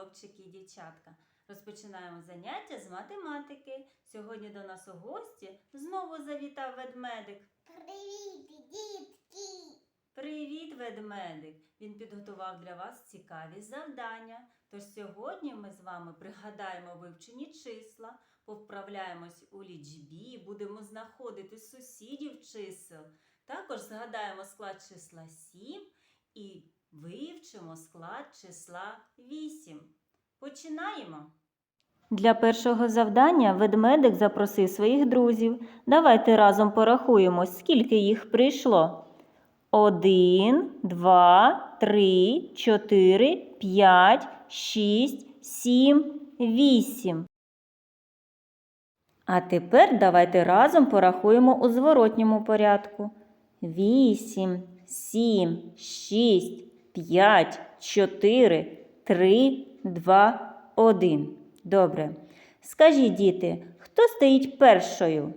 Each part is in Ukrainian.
хлопчики і дівчатка. Розпочинаємо заняття з математики. Сьогодні до нас у гості знову завітав ведмедик. Привіт, дітки! Привіт, ведмедик! Він підготував для вас цікаві завдання. Тож сьогодні ми з вами пригадаємо вивчені числа, повправляємось у лічбі, будемо знаходити сусідів чисел. Також згадаємо склад числа 7 і вивчимо склад числа 8. Починаємо. Для першого завдання ведмедик запросив своїх друзів. Давайте разом порахуємо, скільки їх прийшло. Один, два, три, чотири, п'ять, шість, сім, вісім. А тепер давайте разом порахуємо у зворотньому порядку. Вісім, сім, шість, п'ять, чотири, три, два, один. Добре. Скажіть, діти, хто стоїть першою?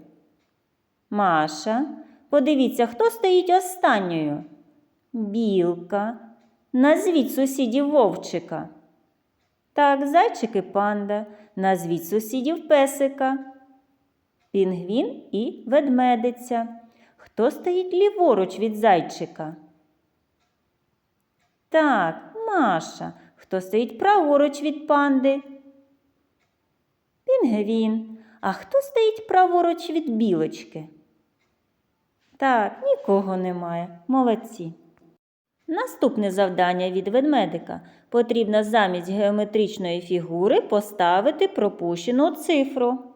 Маша. Подивіться, хто стоїть останньою? Білка. Назвіть сусідів вовчика. Так, зайчик і панда. Назвіть сусідів песика. Пінгвін і ведмедиця. Хто стоїть ліворуч від зайчика? Так, Маша. Хто стоїть праворуч від панди? Пінгвін. А хто стоїть праворуч від білочки? Так, нікого немає. Молодці. Наступне завдання від ведмедика. Потрібно замість геометричної фігури поставити пропущену цифру.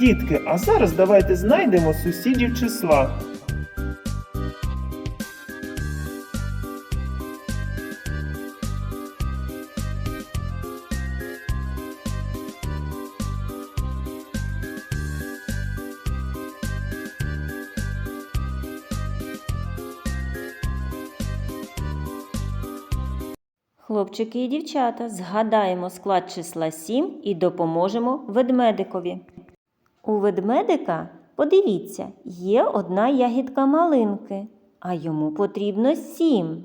Дітки, а зараз давайте знайдемо сусідів числа. Хлопчики і дівчата, згадаємо склад числа 7 і допоможемо ведмедикові. У ведмедика, подивіться, є одна ягідка малинки, а йому потрібно 7.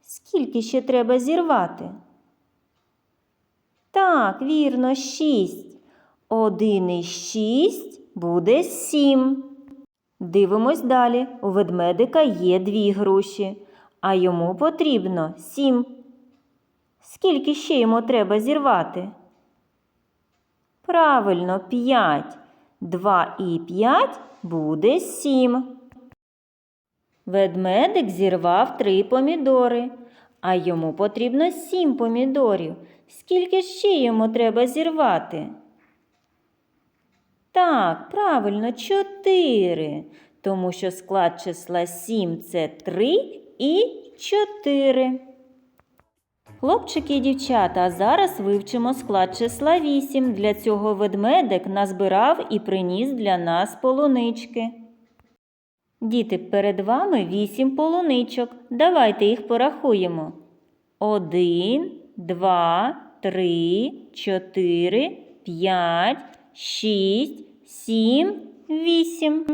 Скільки ще треба зірвати? Так, вірно, 6. 1 і 6 буде 7. Дивимось далі. У ведмедика є дві груші, а йому потрібно 7. Скільки ще йому треба зірвати? Правильно, 5. 2 і 5 буде 7. Ведмедик зірвав 3 помідори, а йому потрібно 7 помідорів. Скільки ще йому треба зірвати? Так, правильно, 4. Тому що склад числа 7 це 3 і 4. Хлопчики і дівчата, зараз вивчимо склад числа 8. Для цього ведмедик назбирав і приніс для нас полунички. Діти, перед вами 8 полуничок. Давайте їх порахуємо. 1, 2, 3, 4, 5, 6, 7, 8.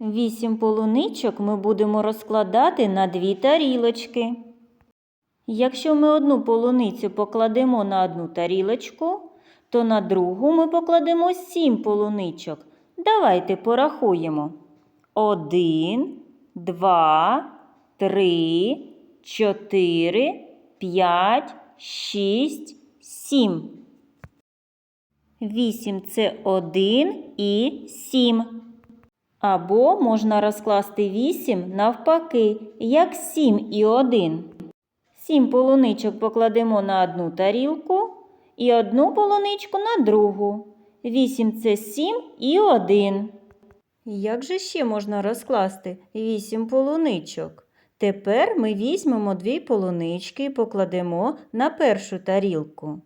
Вісім полуничок ми будемо розкладати на дві тарілочки. Якщо ми одну полуницю покладемо на одну тарілочку, то на другу ми покладемо сім полуничок. Давайте порахуємо. Один, два, три, чотири, п'ять, шість, сім. Вісім це один і сім. Або можна розкласти вісім навпаки, як сім і один. Сім полуничок покладемо на одну тарілку і одну полуничку на другу. Вісім це сім і один. Як же ще можна розкласти вісім полуничок? Тепер ми візьмемо дві полунички і покладемо на першу тарілку.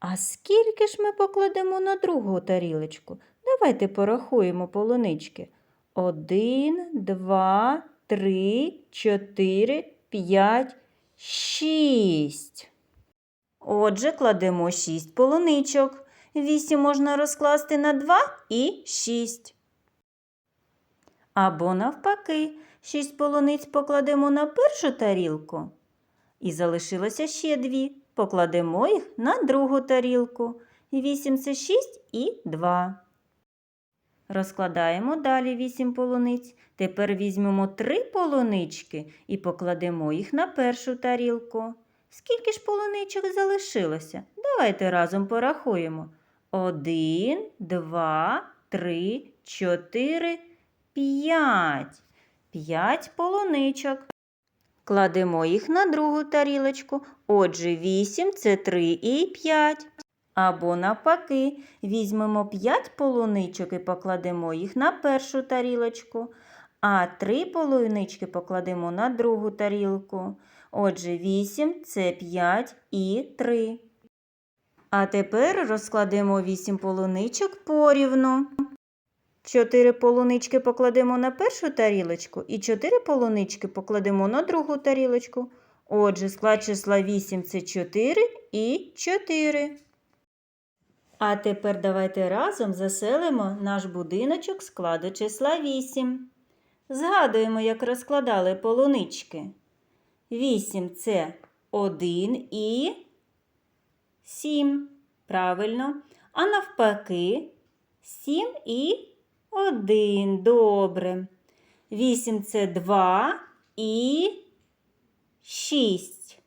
А скільки ж ми покладемо на другу тарілочку? Давайте порахуємо полунички. Один, два, три, чотири, п'ять, шість. Отже, кладемо шість полуничок. Вісім можна розкласти на два і шість. Або навпаки, шість полуниць покладемо на першу тарілку. І залишилося ще дві. Покладемо їх на другу тарілку. Вісім це шість і два. Розкладаємо далі вісім полуниць. Тепер візьмемо три полунички і покладемо їх на першу тарілку. Скільки ж полуничок залишилося? Давайте разом порахуємо. Один, два, три, чотири, п'ять. П'ять полуничок. Кладемо їх на другу тарілочку. Отже, 8 це 3 і 5. Або навпаки, візьмемо 5 полуничок і покладемо їх на першу тарілочку, а 3 полунички покладемо на другу тарілку. Отже, 8 це 5 і 3. А тепер розкладемо 8 полуничок порівну. Чотири полунички покладемо на першу тарілочку і чотири полунички покладемо на другу тарілочку. Отже, склад числа 8 це 4 і 4. А тепер давайте разом заселимо наш будиночок складу числа 8. Згадуємо, як розкладали полунички. 8 це 1 і 7. Правильно. А навпаки 7 і 1. Добре. 8 це 2 і 6.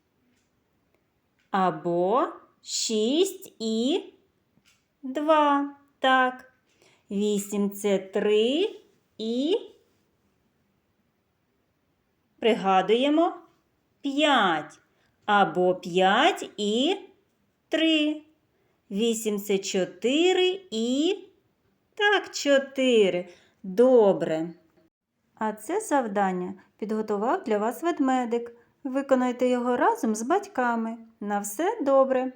Або 6 і 2. Так. 8 це 3 і пригадуємо 5. Або 5 і 3. 8 це 4 і так, 4. Добре. А це завдання підготував для вас ведмедик. Виконайте його разом з батьками. На все добре.